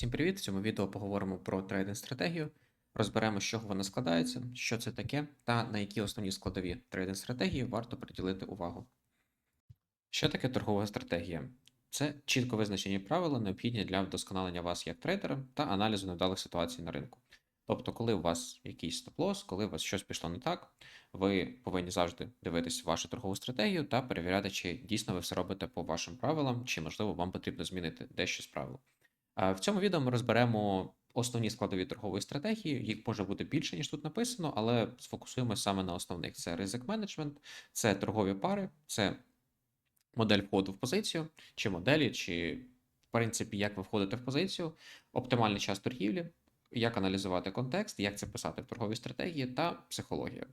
Всім привіт! В цьому відео поговоримо про трейдинг стратегію, розберемо, з чого вона складається, що це таке, та на які основні складові трейдинг стратегії варто приділити увагу. Що таке торгова стратегія? Це чітко визначені правила, необхідні для вдосконалення вас як трейдера та аналізу невдалих ситуацій на ринку. Тобто, коли у вас якийсь стоп-лосс, коли у вас щось пішло не так, ви повинні завжди дивитись вашу торгову стратегію та перевіряти, чи дійсно ви все робите по вашим правилам, чи можливо вам потрібно змінити дещо з правил. В цьому відео ми розберемо основні складові торгової стратегії. Їх може бути більше, ніж тут написано, але сфокусуємося саме на основних: це ризик менеджмент, це торгові пари, це модель входу в позицію, чи моделі, чи в принципі, як ви входите в позицію, оптимальний час торгівлі, як аналізувати контекст, як це писати в торговій стратегії та психологія.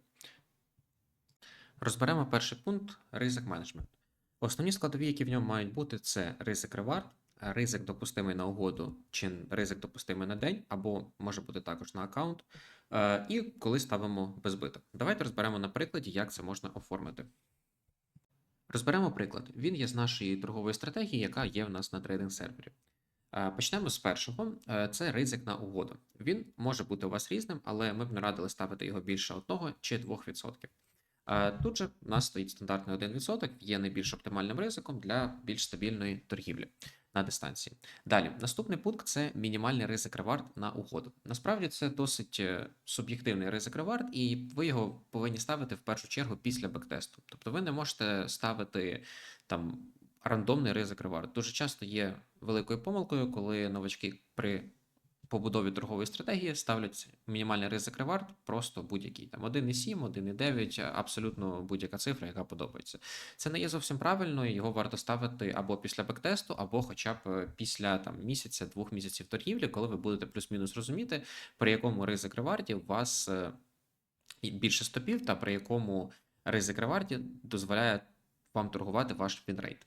Розберемо перший пункт ризик менеджмент. Основні складові, які в ньому мають бути, це ризик ревард, ризик допустимий на угоду, чи ризик допустимий на день, або може бути також на аккаунт. Е, І коли ставимо безбиток. Давайте розберемо на прикладі, як це можна оформити. Розберемо приклад. Він є з нашої торгової стратегії, яка є в нас на трейдинг сервері. Е, Почнемо з першого. Е, Це ризик на угоду. Він може бути у вас різним, але ми б не радили ставити його більше 1 чи 2%. Е, Тут же у нас стоїть стандартний 1%, є найбільш оптимальним ризиком для більш стабільної торгівлі на дистанції. Далі, наступний пункт це мінімальний ризик ревард на угоду. Насправді це досить е, суб'єктивний ризик ревард, і ви його повинні ставити в першу чергу після бектесту. Тобто ви не можете ставити там рандомний ризик ревард. Дуже часто є великою помилкою, коли новачки при побудові торгової стратегії ставлять мінімальний ризик ревард, просто будь-який там 1,7, 1,9, абсолютно будь-яка цифра, яка подобається. Це не є зовсім правильно, його варто ставити або після бектесту, або хоча б е, після там місяця, двох місяців торгівлі, коли ви будете плюс-мінус розуміти, при якому ризик реварді у вас е, більше стопів, та при якому ризик реварді дозволяє. Вам торгувати ваш пінрейт.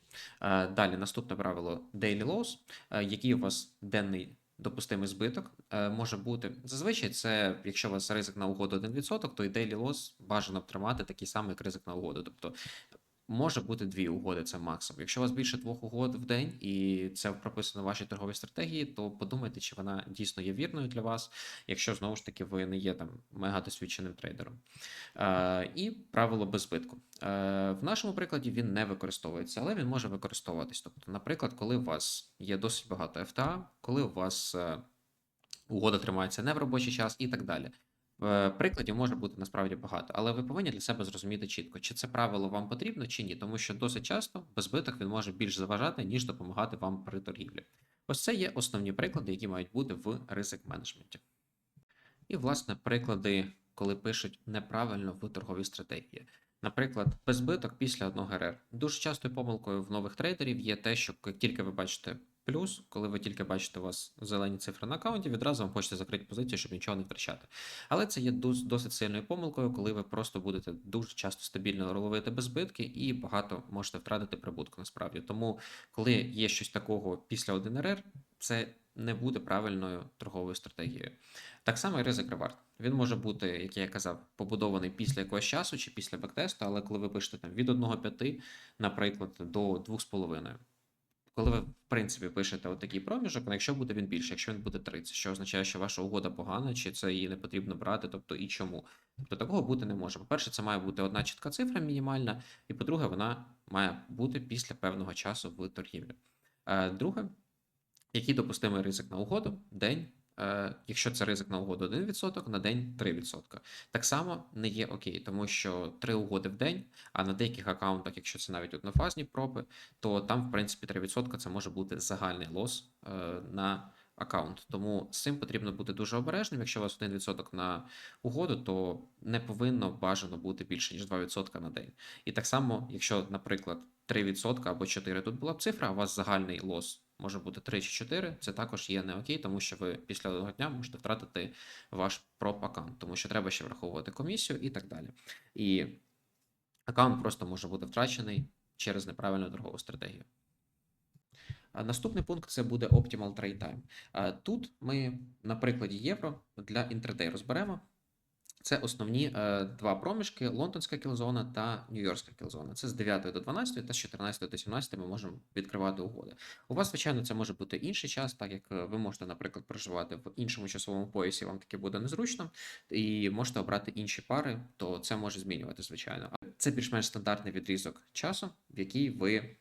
Далі наступне правило Daily Loss, е, який у вас денний допустимий збиток е, може бути. Зазвичай це, якщо у вас ризик на угоду 1%, то і daily loss бажано тримати такий самий, як ризик на угоду. Тобто може бути дві угоди, це максимум. Якщо у вас більше двох угод в день, і це прописано в вашій торговій стратегії, то подумайте, чи вона дійсно є вірною для вас, якщо знову ж таки ви не є там мега досвідченим трейдером. Е, І правило без збитку. Е, В нашому прикладі він не використовується, але він може використовуватись. Тобто, наприклад, коли у вас є досить багато FTA, коли у вас е, угода тримається не в робочий час і так далі. Е, Прикладів може бути насправді багато, але ви повинні для себе зрозуміти чітко, чи це правило вам потрібно, чи ні, тому що досить часто без збиток він може більш заважати, ніж допомагати вам при торгівлі. Ось це є основні приклади, які мають бути в ризик менеджменті. І, власне, приклади, коли пишуть неправильно в торговій стратегії. Наприклад, безбиток після одного РР. Дуже частою помилкою в нових трейдерів є те, що тільки ви бачите плюс, коли ви тільки бачите у вас зелені цифри на аккаунті, відразу вам хочете закрити позицію, щоб нічого не втрачати. Але це є дос- досить сильною помилкою, коли ви просто будете дуже часто стабільно ловити без збитки і багато можете втратити прибутку насправді. Тому, коли є щось такого після 1 РР, це не буде правильною торговою стратегією. Так само і ризик ревард. Він може бути, як я казав, побудований після якогось часу чи після бектесту, але коли ви пишете там від 1,5, наприклад, до 2,5. Коли ви, в принципі, пишете отакий проміжок, якщо буде він більше, якщо він буде 30, що означає, що ваша угода погана, чи це її не потрібно брати, тобто і чому. Тобто такого бути не може. По-перше, це має бути одна чітка цифра мінімальна, і по-друге, вона має бути після певного часу в торгівлі. Е, Друге, який допустимий ризик на угоду? День. Е, Якщо це ризик на угоду 1%, на день 3%. Так само не є окей, тому що 3 угоди в день, а на деяких аккаунтах, якщо це навіть однофазні пропи, то там, в принципі, 3% це може бути загальний лос е, на аккаунт. Тому з цим потрібно бути дуже обережним. Якщо у вас 1% на угоду, то не повинно бажано бути більше, ніж 2% на день. І так само, якщо, наприклад, 3% або 4% тут була б цифра, а у вас загальний лос може бути 3 чи 4, це також є не окей, тому що ви після одного дня можете втратити ваш проп аккаунт, тому що треба ще враховувати комісію і так далі. І аккаунт просто може бути втрачений через неправильну торгову стратегію. Наступний пункт це буде Optimal Trade Time. Тут ми на прикладі євро для інтрадей розберемо. Це основні е, два проміжки: Лондонська кілзона та Нью-Йоркська кілзона. Це з 9 до 12 та з 14 до 17 ми можемо відкривати угоди. У вас, звичайно, це може бути інший час, так як е, ви можете, наприклад, проживати в іншому часовому поясі, вам таке буде незручно, і можете обрати інші пари, то це може змінювати, звичайно. Це більш-менш стандартний відрізок часу, в який ви.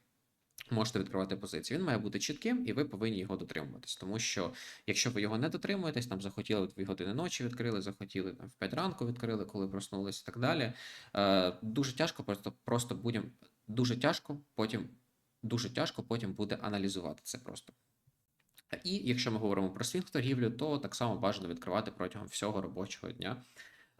Можете відкривати позиції. Він має бути чітким, і ви повинні його дотримуватись. Тому що якщо ви його не дотримуєтесь, там захотіли 2 години ночі відкрили, захотіли там в 5 ранку відкрили, коли проснулись і так далі. Е, дуже тяжко, просто просто будемо дуже тяжко, потім дуже тяжко потім буде аналізувати це просто. І якщо ми говоримо про свінг торгівлю, то так само бажано відкривати протягом всього робочого дня.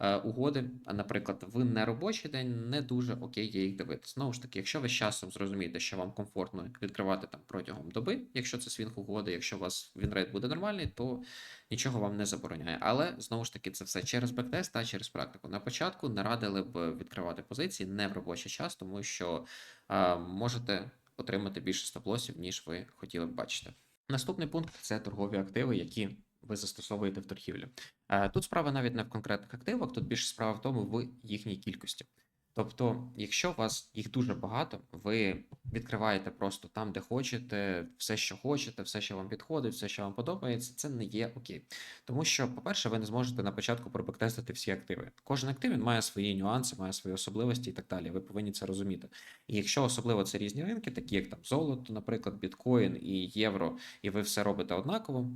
Е, Угоди, а, наприклад, в неробочий день не дуже окей є їх дивитися. Знову ж таки, якщо ви з часом зрозумієте, що вам комфортно відкривати там протягом доби, якщо це свінг угоди, якщо у вас вінрейт буде нормальний, то нічого вам не забороняє. Але знову ж таки, це все через бектест та через практику. На початку не радили б відкривати позиції не в робочий час, тому що а, можете отримати більше стоп-лосів, ніж ви хотіли б бачити. Наступний пункт це торгові активи, які ви застосовуєте в торгівлі. Е, Тут справа навіть не в конкретних активах, тут більше справа в тому в їхній кількості. Тобто, якщо у вас їх дуже багато, ви відкриваєте просто там, де хочете, все, що хочете, все, що вам підходить, все, що вам подобається, це не є окей. Тому що, по-перше, ви не зможете на початку пробектестити всі активи. Кожен актив він має свої нюанси, має свої особливості і так далі. Ви повинні це розуміти. І якщо особливо це різні ринки, такі як там золото, наприклад, біткоін і євро, і ви все робите однаково,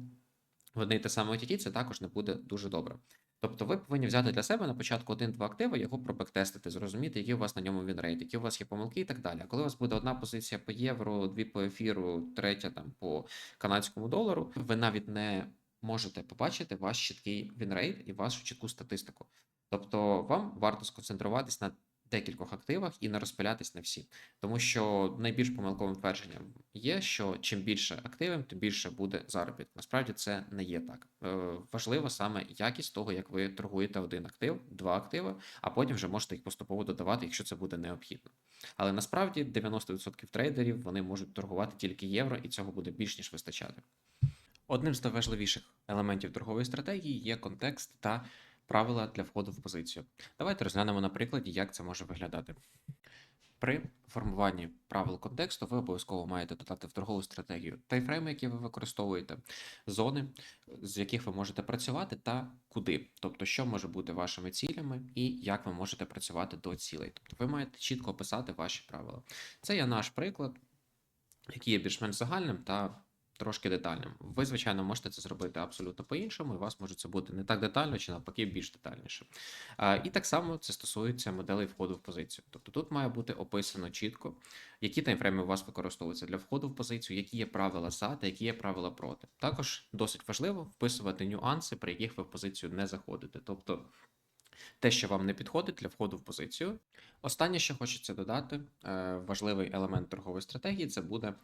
в одне й те саме OTT, це також не буде дуже добре. Тобто ви повинні взяти для себе на початку один-два активи, його пробектестити, зрозуміти, які у вас на ньому вінрейт, які у вас є помилки і так далі. А коли у вас буде одна позиція по євро, дві по ефіру, третя там по канадському долару, ви навіть не можете побачити ваш чіткий вінрейт і вашу чітку статистику. Тобто вам варто сконцентруватись на декількох активах і не розпилятись на всі. Тому що найбільш помилковим твердженням є, що чим більше активів, тим більше буде заробіток. Насправді це не є так. Е, важливо саме якість того, як ви торгуєте один актив, два активи, а потім вже можете їх поступово додавати, якщо це буде необхідно. Але насправді 90% трейдерів вони можуть торгувати тільки євро, і цього буде більш ніж вистачати. Одним з найважливіших елементів торгової стратегії є контекст та правила для входу в позицію. Давайте розглянемо на прикладі, як це може виглядати. При формуванні правил контексту ви обов'язково маєте додати в торгову стратегію тайфрейми, які ви використовуєте, зони, з яких ви можете працювати, та куди. Тобто, що може бути вашими цілями і як ви можете працювати до цілей. Тобто, ви маєте чітко описати ваші правила. Це є наш приклад, який є більш-менш загальним та трошки детальним. Ви, звичайно, можете це зробити абсолютно по-іншому, і у вас може це бути не так детально, чи навпаки більш детальніше. І так само це стосується моделей входу в позицію. Тобто тут має бути описано чітко, які таймфрейми у вас використовуються для входу в позицію, які є правила за та які є правила проти. Також досить важливо вписувати нюанси, при яких ви в позицію не заходите. Тобто. Те, що вам не підходить для входу в позицію. Останнє, що хочеться додати, е, важливий елемент торгової стратегії це буде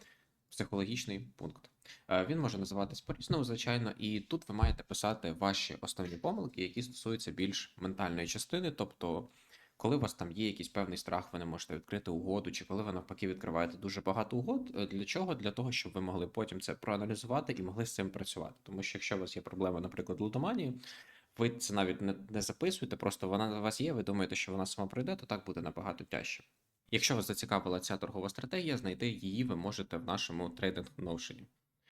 психологічний пункт. Е, Він може називатись по-різному, звичайно, і тут ви маєте писати ваші основні помилки, які стосуються більш ментальної частини. Тобто, коли у вас там є якийсь певний страх, ви не можете відкрити угоду, чи коли ви навпаки відкриваєте дуже багато угод. е, Для чого? Для того, щоб ви могли потім це проаналізувати і могли з цим працювати. Тому що якщо у вас є проблема, наприклад, лудоманії, ви це навіть не, записуєте, просто вона у вас є, ви думаєте, що вона сама пройде, то так буде набагато тяжче. Якщо вас зацікавила ця торгова стратегія, знайти її ви можете в нашому трейдинг Notion.